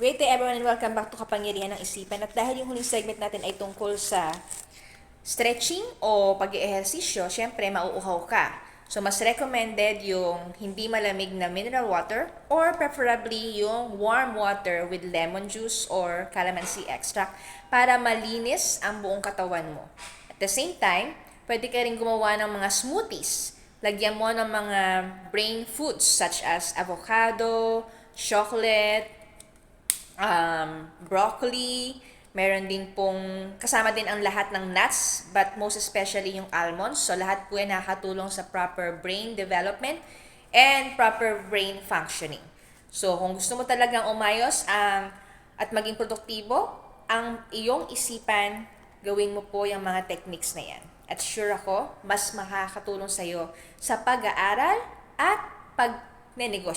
Great day everyone and welcome back to Kapangyarihan ng Isipan. At dahil yung huling segment natin ay tungkol sa stretching o pag ehersisyo syempre mauuhaw ka. So, mas recommended yung hindi malamig na mineral water or preferably yung warm water with lemon juice or calamansi extract para malinis ang buong katawan mo. At the same time, pwede ka rin gumawa ng mga smoothies. Lagyan mo ng mga brain foods such as avocado, chocolate, um, broccoli, meron din pong, kasama din ang lahat ng nuts, but most especially yung almonds. So, lahat po yan nakakatulong sa proper brain development and proper brain functioning. So, kung gusto mo talagang umayos ang at maging produktibo, ang iyong isipan, gawin mo po yung mga techniques na yan. At sure ako, mas makakatulong sa'yo sa pag-aaral at pag-nenegosyo